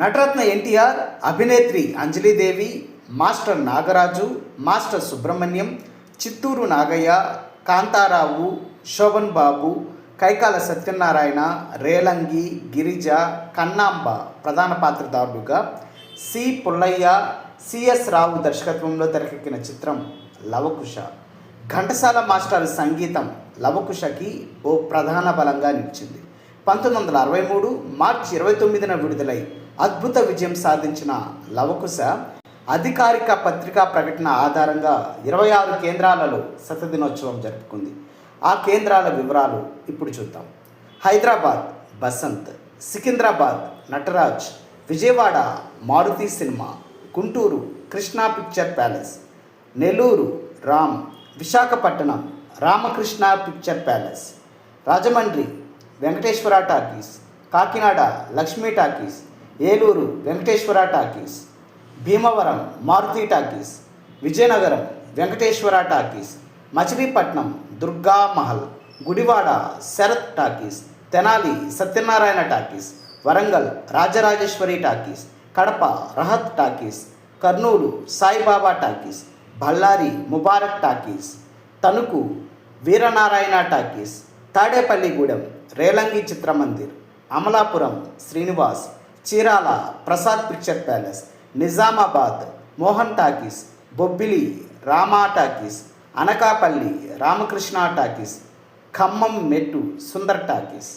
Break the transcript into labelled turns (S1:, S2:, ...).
S1: నటరత్న ఎన్టీఆర్ అభినేత్రి Anjali Devi master Nagaraju master Subrahmanyam Chittoor Nagaiah Kanta Rao Sobhan Babu Kaikala Satyanarayana Relangi Girija Kannamba ప్రధాన పాత్రదారులుగా సి పుల్లయ్య సిఎస్ రావు దర్శకత్వంలో తెరకెక్కిన చిత్రం లవకుశ. ఘంటసాల మాస్టర్ సంగీతం లవకుశకి ఓ ప్రధాన బలంగా నిలిచింది. పంతొమ్మిది వందల అరవై మూడు మార్చి ఇరవై తొమ్మిదిన విడుదలై అద్భుత విజయం సాధించిన లవకుశ అధికారిక పత్రికా ప్రకటన ఆధారంగా ఇరవై ఆరు కేంద్రాలలో శతదినోత్సవం జరుపుకుంది. ఆ కేంద్రాల వివరాలు ఇప్పుడు చూద్దాం. Hyderabad Basant Secunderabad Nataraj Vijayawada Maruti cinema Guntur Krishna picture palace Nellore Ram Visakhapatnam Ramakrishna picture palace Rajahmundry Venkateswara talkies Kakinada Lakshmi talkies Eluru Venkateswara talkies Bhimavaram Maruti talkies Vizianagaram Venkateswara talkies Machilipatnam Durga Mahal Gudivada Sarat talkies Tenali Satyanarayana talkies Warangal Rajarajeswari talkies Kadapa Rahat talkies Kurnool Saibaba talkies Bellary Mubarak talkies Tanuku Veeranarayana talkies Tadepalligudem Relangi Chitramandir Amalapuram Srinivas Chirala Prasad picture palace Nizamabad Mohan talkies Bobbili Rama talkies Anakapalli Ramakrishna talkies Khammam Mettu Sundar talkies.